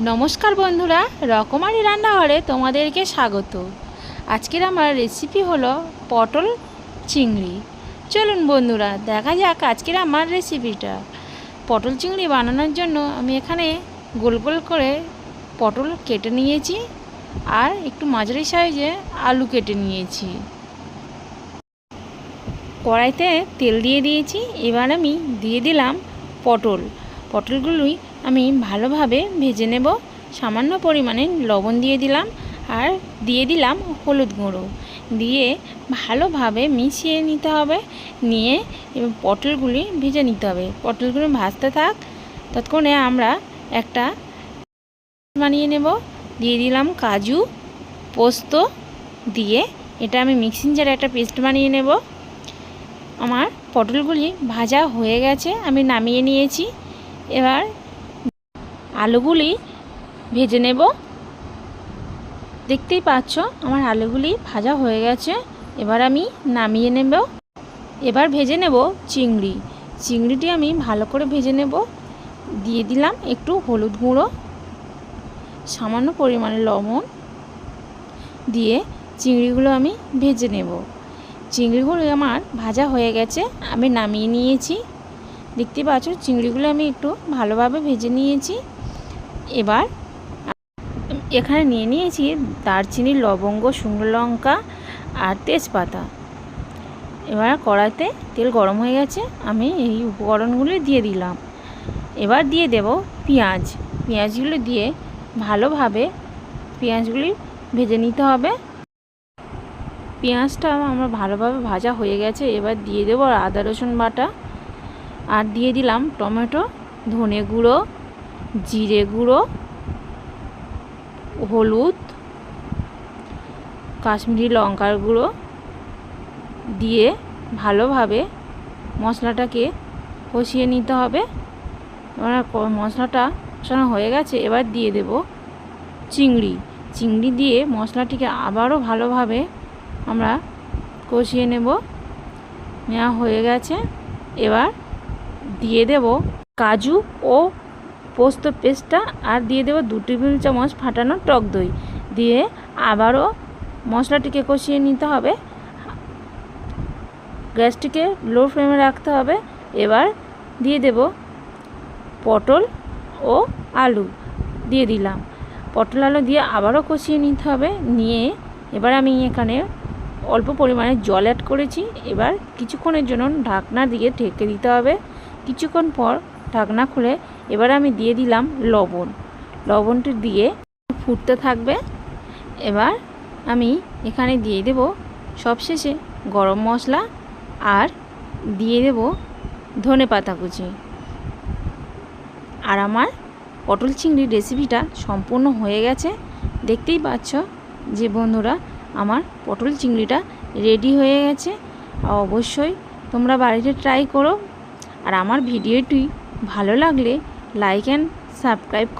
নমস্কার বন্ধুরা, রকমারি রান্নাঘরে তোমাদেরকে স্বাগত। আজকের আমার রেসিপি হলো পটল চিংড়ি। চলুন বন্ধুরা, দেখা যাক আজকের আমার রেসিপিটা পটল চিংড়ি বানানোর জন্য আমি এখানে গোল গোল করে পটল কেটে নিয়েছি আর একটু মাঝারি সাইজে আলু কেটে নিয়েছি। কড়াইতে তেল দিয়ে দিয়েছি, এবার আমি দিয়ে দিলাম পটল। পটলগুলোই আমি ভালোভাবে ভেজে নেব। সামান্য পরিমাণে লবণ দিয়ে দিলাম আর দিয়ে দিলাম হলুদ গুঁড়ো। দিয়ে ভালোভাবে মিশিয়ে নিতে হবে। নিয়ে পটলগুলি ভেজে নিতে হবে। পটলগুলি ভাজতে থাক। ততক্ষণে আমরা একটা বানিয়ে নেব। দিয়ে দিলাম কাজু পোস্ত। দিয়ে এটা আমি মিক্সিং জারে একটা পেস্ট বানিয়ে নেব। আমার পটলগুলি ভাজা হয়ে গেছে। আমি নামিয়ে নিয়েছি। এবার আলুগুলি ভেজে নেব। দেখতেই পাচ্ছ, আমার আলুগুলি ভাজা হয়ে গেছে। এবার আমি নামিয়ে নেব। এবার ভেজে নেব চিংড়ি। চিংড়িটি আমি ভালো করে ভেজে নেব। দিয়ে দিলাম একটু হলুদ গুঁড়ো, সামান্য পরিমাণে লবণ। দিয়ে চিংড়িগুলো আমি ভেজে নেব। চিংড়িগুলো আমার ভাজা হয়ে গেছে, আমি নামিয়ে নিয়েছি। দেখতে পাচ্ছ, চিংড়িগুলো আমি একটু ভালোভাবে ভেজে নিয়েছি। এবার এখানে নিয়ে নিয়েছি দারচিনি লবঙ্গ, শুকনো লঙ্কা আর তেজপাতা। এবার কড়াইতে তেল গরম হয়ে গেছে, আমি এই উপকরণগুলি দিয়ে দিলাম। এবার দিয়ে দেব পেঁয়াজ। পেঁয়াজগুলো দিয়ে ভালোভাবে পেঁয়াজগুলি ভেজে নিতে হবে। পেঁয়াজটা আমার ভালোভাবে ভাজা হয়ে গেছে, এবার দিয়ে দেবো আদা রসুন বাটা। আর দিয়ে দিলাম টমেটো, ধনে গুঁড়ো জিরে গুঁড়ো, হলুদ, কাশ্মীরি লঙ্কার গুঁড়ো দিয়ে ভালোভাবে মশলাটাকে কষিয়ে নিতে হবে। এবার মশলাটা কষানো হয়ে গেছে, এবার দিয়ে দেব চিংড়ি। চিংড়ি দিয়ে মশলাটিকে আবারও ভালোভাবে আমরা কষিয়ে নেব। নেওয়া হয়ে গেছে। এবার দিয়ে দেব কাজু ও পোস্ত পেস্টটা আর দিয়ে দেবো দু টেবিল চামচ ফাটানো টক দই। দিয়ে আবারও মশলাটিকে কষিয়ে নিতে হবে। গ্যাসটিকে লো ফ্লেমে রাখতে হবে। এবার দিয়ে দেব পটল ও আলু। দিয়ে দিলাম। পটল আলু দিয়ে আবারও কষিয়ে নিতে হবে। নিয়ে এবার আমি এখানে অল্প পরিমাণে জল অ্যাড করেছি। এবার কিছুক্ষণের জন্য ঢাকনা দিয়ে ঢেকে দিতে হবে। কিছুক্ষণ পর ঢাকনা খুলে এবার আমি দিয়ে দিলাম লবণ। লবণটি দিয়ে ফুটতে থাকবে। এবার আমি এখানে দিয়ে দেব সবশেষে গরম মশলা আর দিয়ে দেব ধনে পাতা কুচি। আর আমার পটল চিংড়ির রেসিপিটা সম্পূর্ণ হয়ে গেছে। দেখতেই পাচ্ছ যে বন্ধুরা, আমার পটল চিংড়িটা রেডি হয়ে গেছে। অবশ্যই তোমরা বাড়িতে ট্রাই করো। আর আমার ভিডিওটি ভালো লাগলে লাইক অ্যান্ড সাবস্ক্রাইব